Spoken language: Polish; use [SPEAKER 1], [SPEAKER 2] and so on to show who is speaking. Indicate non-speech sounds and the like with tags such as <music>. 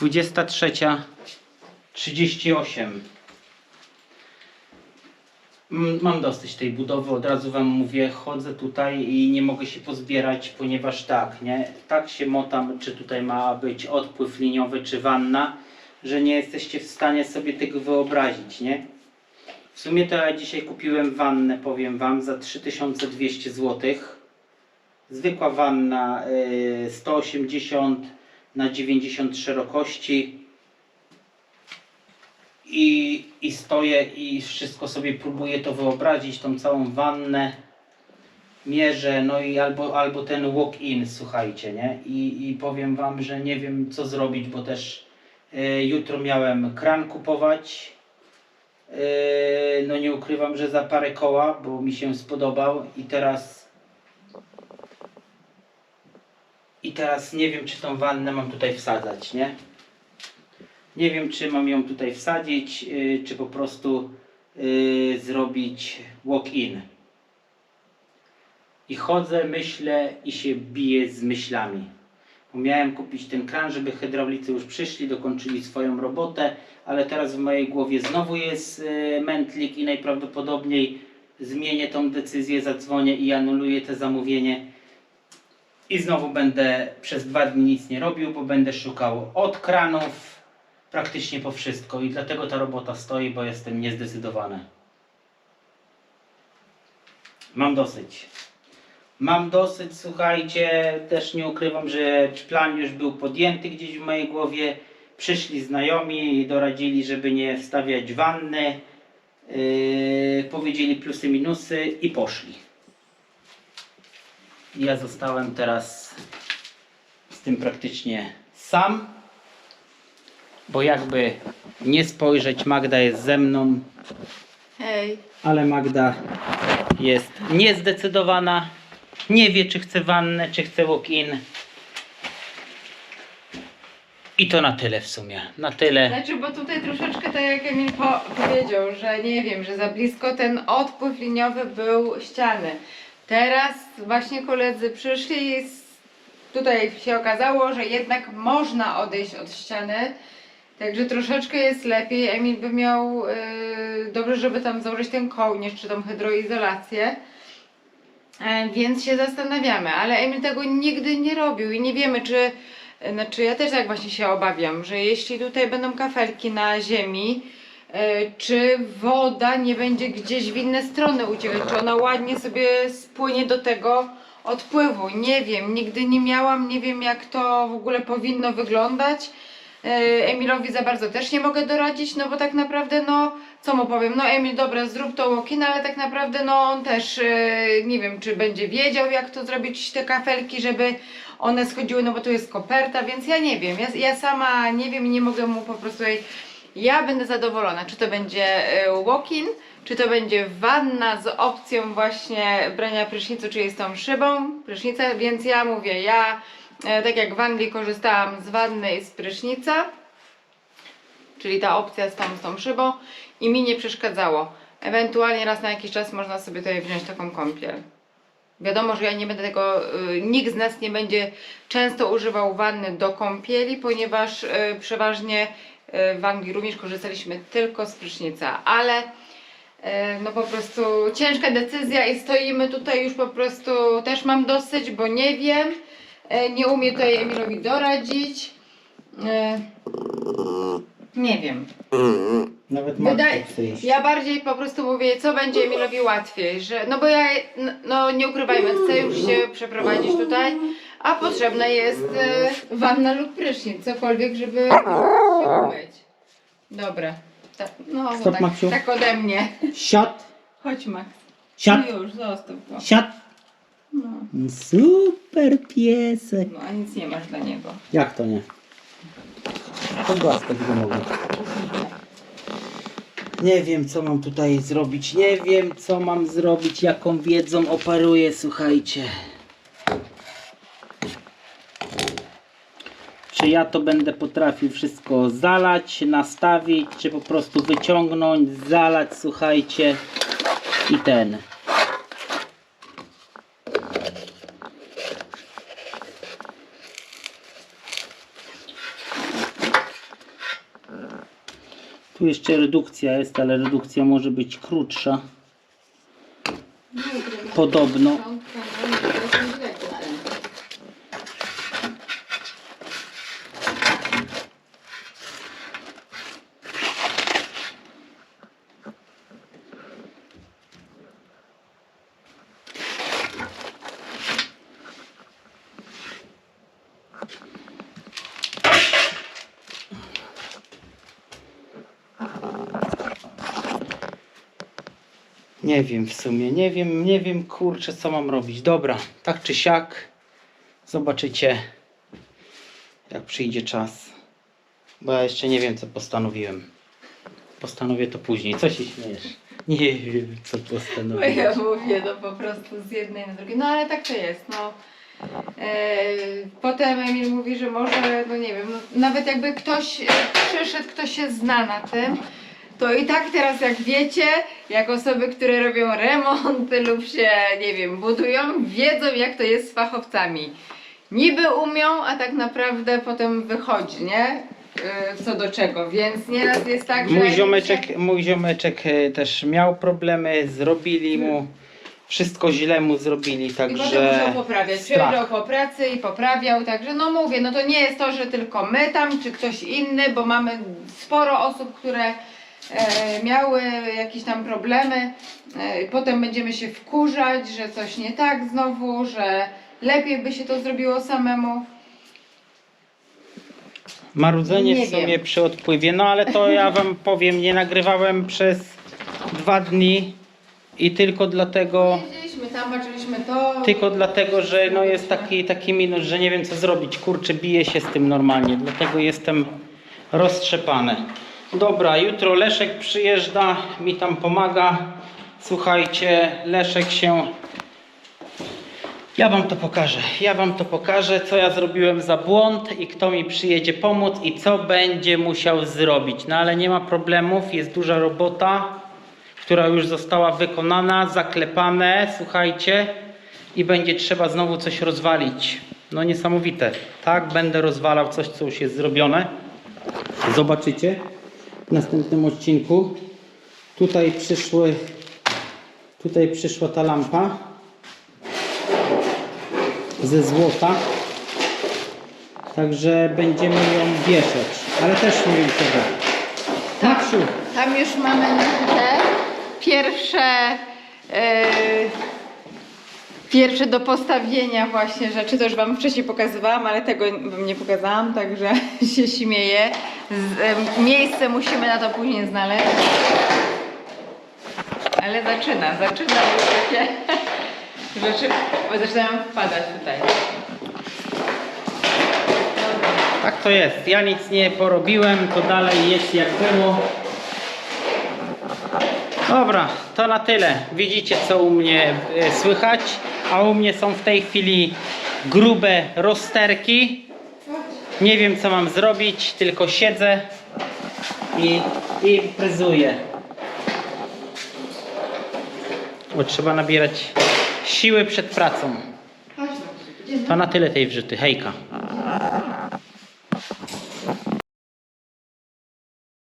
[SPEAKER 1] 23.38. Mm, Mam dosyć tej budowy, od razu Wam mówię, chodzę tutaj i nie mogę się pozbierać, ponieważ tak, nie, tak się motam, czy tutaj ma być odpływ liniowy, czy wanna, że nie jesteście w stanie sobie tego wyobrazić, nie? W sumie to ja dzisiaj kupiłem wannę, powiem Wam, za 3200 zł. Zwykła wanna y, 180 na 90 szerokości i, i stoję i wszystko sobie próbuję to wyobrazić, tą całą wannę mierzę, no i albo, albo ten walk-in, słuchajcie, nie? I, I powiem Wam, że nie wiem co zrobić, bo też y, jutro miałem kran kupować. Y, no nie ukrywam, że za parę koła, bo mi się spodobał i teraz i teraz nie wiem, czy tą wannę mam tutaj wsadzać, nie? Nie wiem, czy mam ją tutaj wsadzić, yy, czy po prostu yy, zrobić walk-in. I chodzę, myślę i się biję z myślami. Bo miałem kupić ten kran, żeby hydraulicy już przyszli, dokończyli swoją robotę, ale teraz w mojej głowie znowu jest yy, mętlik i najprawdopodobniej zmienię tą decyzję, zadzwonię i anuluję te zamówienie. I znowu będę przez dwa dni nic nie robił, bo będę szukał od kranów praktycznie po wszystko i dlatego ta robota stoi, bo jestem niezdecydowany. Mam dosyć. Mam dosyć, słuchajcie, też nie ukrywam, że plan już był podjęty gdzieś w mojej głowie. Przyszli znajomi i doradzili, żeby nie wstawiać wanny. Yy, powiedzieli plusy, minusy i poszli. Ja zostałem teraz z tym praktycznie sam, bo jakby nie spojrzeć, Magda jest ze mną,
[SPEAKER 2] Hej.
[SPEAKER 1] ale Magda jest niezdecydowana, nie wie czy chce wannę, czy chce walk-in. I to na tyle w sumie, na tyle.
[SPEAKER 2] Znaczy, bo tutaj troszeczkę tak jak Emil po powiedział, że nie wiem, że za blisko ten odpływ liniowy był ściany. Teraz właśnie koledzy przyszli i tutaj się okazało, że jednak można odejść od ściany. Także troszeczkę jest lepiej. Emil by miał yy, dobrze, żeby tam założyć ten kołnierz czy tą hydroizolację. E, Więc się zastanawiamy, ale Emil tego nigdy nie robił i nie wiemy, czy. Znaczy, ja też tak właśnie się obawiam, że jeśli tutaj będą kafelki na ziemi, czy woda nie będzie gdzieś w inne strony uciekać, czy ona ładnie sobie spłynie do tego odpływu. Nie wiem, nigdy nie miałam, nie wiem jak to w ogóle powinno wyglądać. E, Emilowi za bardzo też nie mogę doradzić, no bo tak naprawdę, no, co mu powiem, no Emil, dobra, zrób to łokin, ale tak naprawdę, no on też, e, nie wiem, czy będzie wiedział, jak to zrobić, te kafelki, żeby one schodziły, no bo tu jest koperta, więc ja nie wiem, ja, ja sama nie wiem i nie mogę mu po prostu, ja będę zadowolona, czy to będzie e, walk-in, czy to będzie wanna z opcją właśnie brania prysznicu, czy jest tą szybą prysznica, więc ja mówię, ja e, tak jak w Anglii korzystałam z wanny i z prysznica, czyli ta opcja z tą, z tą szybą i mi nie przeszkadzało. Ewentualnie raz na jakiś czas można sobie tutaj wziąć taką kąpiel. Wiadomo, że ja nie będę tego, y, nikt z nas nie będzie często używał wanny do kąpieli, ponieważ y, przeważnie w Anglii również korzystaliśmy tylko z prysznica, ale y, no po prostu ciężka decyzja i stoimy tutaj już po prostu, też mam dosyć, bo nie wiem, y, nie umiem tutaj Emilowi doradzić. Y, Nie wiem.
[SPEAKER 1] Nawet
[SPEAKER 2] Wydaje,
[SPEAKER 1] chce
[SPEAKER 2] ja bardziej po prostu mówię, co będzie Emilowi łatwiej, że, no bo ja, n- no nie ukrywajmy, chcę już się przeprowadzić tutaj, a potrzebna jest e, wanna lub prysznic, cokolwiek, żeby się umyć. Dobra, tak, no
[SPEAKER 1] Stop,
[SPEAKER 2] tak,
[SPEAKER 1] Maksiu.
[SPEAKER 2] tak ode mnie.
[SPEAKER 1] Siad,
[SPEAKER 2] Chodź Max.
[SPEAKER 1] siad,
[SPEAKER 2] No już, zostaw go.
[SPEAKER 1] siad.
[SPEAKER 2] No,
[SPEAKER 1] Super piesek.
[SPEAKER 2] no a nic nie masz dla niego.
[SPEAKER 1] Jak to nie? Pogłaskać go mogę. Nie wiem co mam tutaj zrobić, nie wiem co mam zrobić, jaką wiedzą operuję, słuchajcie. Czy ja to będę potrafił wszystko zalać, nastawić, czy po prostu wyciągnąć, zalać, słuchajcie, i ten. Tu jeszcze redukcja jest, ale redukcja może być krótsza. Podobno. Nie wiem w sumie, nie wiem, nie wiem kurczę co mam robić. Dobra, tak czy siak zobaczycie jak przyjdzie czas. Bo ja jeszcze nie wiem co postanowiłem. Postanowię to później. Co się śmiejesz? Nie wiem co postanowiłem.
[SPEAKER 2] ja mówię, no po prostu z jednej na drugie. No ale tak to jest, no. E, potem Emil mówi, że może, no nie wiem, no, nawet jakby ktoś e, przyszedł, kto się zna na tym, to i tak teraz jak wiecie, jak osoby, które robią remonty lub się, nie wiem, budują, wiedzą jak to jest z fachowcami. Niby umią, a tak naprawdę potem wychodzi, nie? E, Co do czego, więc nieraz jest tak, że...
[SPEAKER 1] Mój ziomeczek, mój ziomeczek też miał problemy, zrobili mu wszystko źle mu zrobili,
[SPEAKER 2] I potem musiał
[SPEAKER 1] także
[SPEAKER 2] poprawiać.
[SPEAKER 1] strach.
[SPEAKER 2] Przyjeżdżał po pracy i poprawiał, także no mówię, no to nie jest to, że tylko my tam, czy ktoś inny, bo mamy sporo osób, które e, miały jakieś tam problemy. E, potem będziemy się wkurzać, że coś nie tak znowu, że lepiej by się to zrobiło samemu.
[SPEAKER 1] Marudzenie
[SPEAKER 2] Nie
[SPEAKER 1] w sumie
[SPEAKER 2] wiem.
[SPEAKER 1] przy odpływie, no ale to ja wam powiem, nie nagrywałem przez dwa dni i tylko dlatego,
[SPEAKER 2] Jeździliśmy tam, patrzyliśmy to.
[SPEAKER 1] tylko dlatego, że no jest taki, taki minus, że nie wiem co zrobić, kurczę, biję się z tym normalnie, dlatego jestem roztrzepany. Dobra, jutro Leszek przyjeżdża, mi tam pomaga, słuchajcie, Leszek się ja wam to pokażę. Ja wam to pokażę, co ja zrobiłem za błąd i kto mi przyjedzie pomóc i co będzie musiał zrobić. No ale nie ma problemów, jest duża robota, która już została wykonana, zaklepane, słuchajcie, i będzie trzeba znowu coś rozwalić. No niesamowite. Tak, będę rozwalał coś, co już jest zrobione. Zobaczycie w następnym odcinku. Tutaj przyszły, tutaj przyszła ta lampa ze złota. Także będziemy ją wieszać, ale też nie wiem czego.
[SPEAKER 2] Tak.
[SPEAKER 1] Maksiu,
[SPEAKER 2] Tam już mamy te pierwsze e, pierwsze do postawienia właśnie rzeczy. To już Wam wcześniej pokazywałam, ale tego Wam nie pokazałam, także <laughs> się śmieję. Z, miejsce musimy na to później znaleźć. Ale zaczyna, zaczyna już takie <laughs> rzeczy, zaczynają wpadać tutaj.
[SPEAKER 1] tak to jest. Ja nic nie porobiłem, to dalej jest jak było. Dobra, to na tyle. Widzicie co u mnie e, słychać, a u mnie są w tej chwili grube rozterki. Nie wiem co mam zrobić, tylko siedzę i, i. Bo trzeba nabierać siły przed pracą. To na tyle tej wrzuty. Hejka.